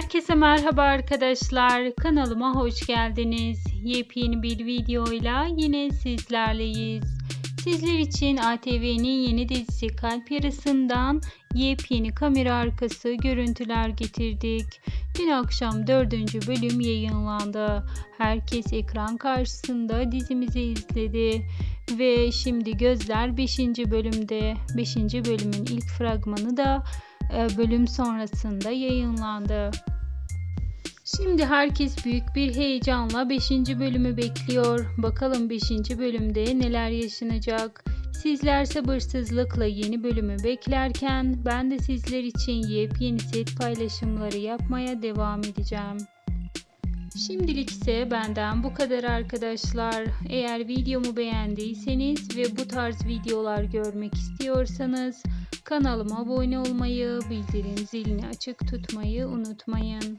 Herkese merhaba arkadaşlar. Kanalıma hoş geldiniz. Yepyeni bir videoyla yine sizlerleyiz. Sizler için ATV'nin yeni dizisi Kalp Yarısı'ndan yepyeni kamera arkası görüntüler getirdik. Dün akşam 4. bölüm yayınlandı. Herkes ekran karşısında dizimizi izledi. Ve şimdi gözler 5. bölümde. 5. bölümün ilk fragmanı da e, bölüm sonrasında yayınlandı. Şimdi herkes büyük bir heyecanla 5. bölümü bekliyor. Bakalım 5. bölümde neler yaşanacak? Sizler sabırsızlıkla yeni bölümü beklerken ben de sizler için yepyeni set paylaşımları yapmaya devam edeceğim. Şimdilik ise benden bu kadar arkadaşlar. Eğer videomu beğendiyseniz ve bu tarz videolar görmek istiyorsanız kanalıma abone olmayı, bildirim zilini açık tutmayı unutmayın.